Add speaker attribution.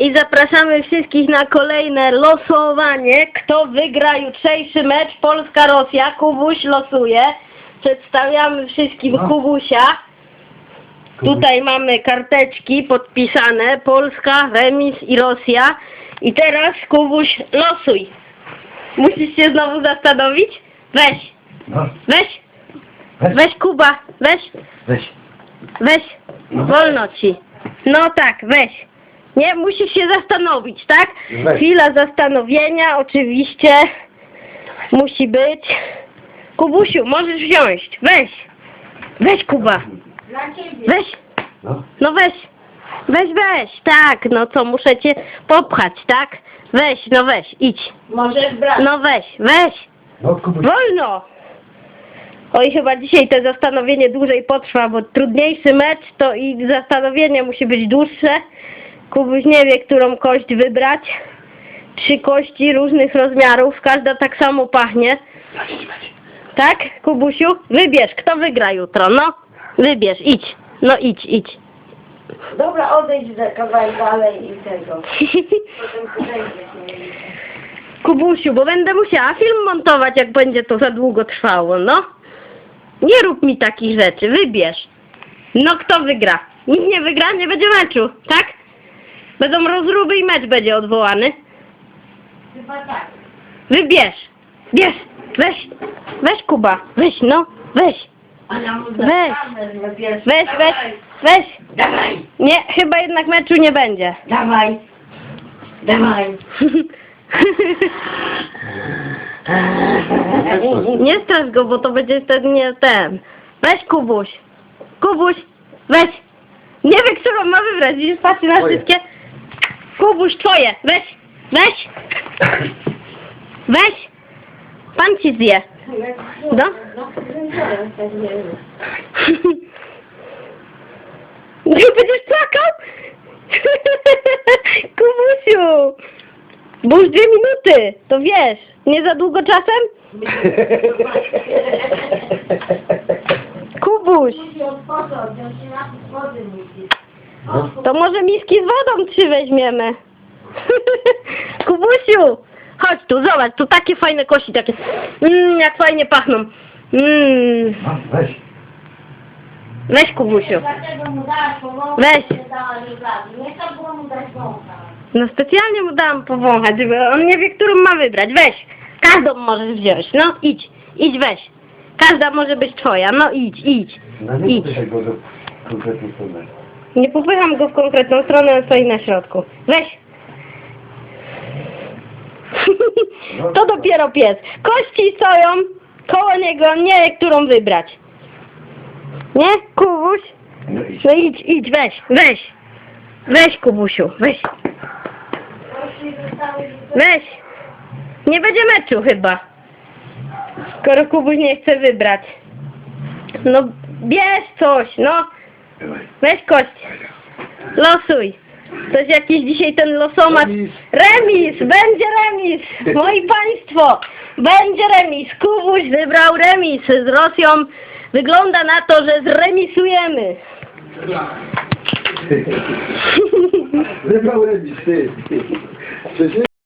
Speaker 1: i zapraszamy wszystkich na kolejne losowanie. Kto wygra jutrzejszy mecz Polska-Rosja? Kubuś losuje. Przedstawiamy wszystkim
Speaker 2: No.
Speaker 1: Kubusia. Tutaj mamy karteczki podpisane. Polska, remis i Rosja. I teraz Kubuś losuj. Musisz się znowu zastanowić? Weź,
Speaker 2: No,
Speaker 1: weź,
Speaker 2: weź,
Speaker 1: weź Kuba, weź.
Speaker 2: weź.
Speaker 1: Weź, wolno ci. No tak, weź. Nie, musisz się zastanowić, tak?
Speaker 2: Weź.
Speaker 1: Chwila zastanowienia, oczywiście. Musi być. Kubusiu, możesz wziąć. Weź. Weź, Kuba. Weź.
Speaker 2: No,
Speaker 1: No weź. Weź, weź. Tak, no co, muszę cię popchać, tak? Weź, no weź, idź.
Speaker 3: Możesz brać.
Speaker 1: No weź, weź.
Speaker 2: no.
Speaker 1: Wolno! Oj, chyba dzisiaj to zastanowienie dłużej potrwa, bo trudniejszy mecz to i zastanowienie musi być dłuższe. Kubuś nie wie, którą kość wybrać. Trzy kości różnych rozmiarów, każda tak samo pachnie. Tak, Kubusiu? Wybierz, kto wygra jutro, no. Wybierz, idź. No idź, idź.
Speaker 3: Dobra, odejdź za kawałek dalej i tego. Potem podejdziesz mnie.
Speaker 1: Kubusiu, bo będę musiała film montować, jak będzie to za długo trwało, no. Nie rób mi takich rzeczy, wybierz. No kto wygra? Nikt nie wygra, nie będzie meczu, tak? Będą rozruby i mecz będzie odwołany.
Speaker 3: Chyba tak.
Speaker 1: Wybierz. Bierz. Weź. Weź Kuba. Weź, no. Weź. Weź. Weź, weź.
Speaker 3: Dawaj,
Speaker 1: Weź.
Speaker 3: Dawaj,
Speaker 1: Nie, chyba jednak meczu nie będzie.
Speaker 3: dawaj. Dawaj.
Speaker 1: Nie strasz go, bo to będzie wtedy nie ten. Weź Kubuś. Kubuś, weź. Nie wie, którą ma wybrać. Widzisz, patrzy na
Speaker 2: Twoje.
Speaker 1: wszystkie. Kubuś, twoje. Weź. Weź. Weź. Pan ci zje. No. Nie będziesz płakał? Kubusiu. Bo już dwie minuty, to wiesz. Nie za długo czasem? Kubuś,
Speaker 2: No,
Speaker 1: to może miski z wodą trzy weźmiemy. Kubusiu, chodź tu, zobacz, tu takie fajne kości, takie, mmm, jak fajnie pachną. Mmm,
Speaker 2: no, weź.
Speaker 1: weź Kubusiu.
Speaker 3: Dlaczego mu dałaś pomogę?
Speaker 1: Weź.
Speaker 3: Nie trzeba było mu dać wącha.
Speaker 1: No specjalnie mu dałam powąchać, żeby on nie wie, którą ma wybrać. Weź, każdą możesz wziąć, no idź, idź weź. Każda może być twoja, no idź, idź,
Speaker 2: No nie
Speaker 1: idź.
Speaker 2: go do.
Speaker 1: Nie popycham go w konkretną stronę, on stoi na środku. Weź. To dopiero pies. Kości stoją koło niego, nie wie, którą wybrać. Nie, Kubuś?
Speaker 2: No.
Speaker 1: No idź, idź, weź, weź. Weź, Kubusiu, weź, weź. Nie będzie meczu chyba. Skoro Kubuś nie chce wybrać. No, bierz coś, no. Weź kość. Losuj. Coś jakiś dzisiaj ten losomat.
Speaker 2: Remis.
Speaker 1: Remis! Będzie remis! Moi państwo! Będzie remis! Kubuś wybrał remis z Rosją. Wygląda na to, że zremisujemy.
Speaker 2: Wybrał remis, ty. Przecież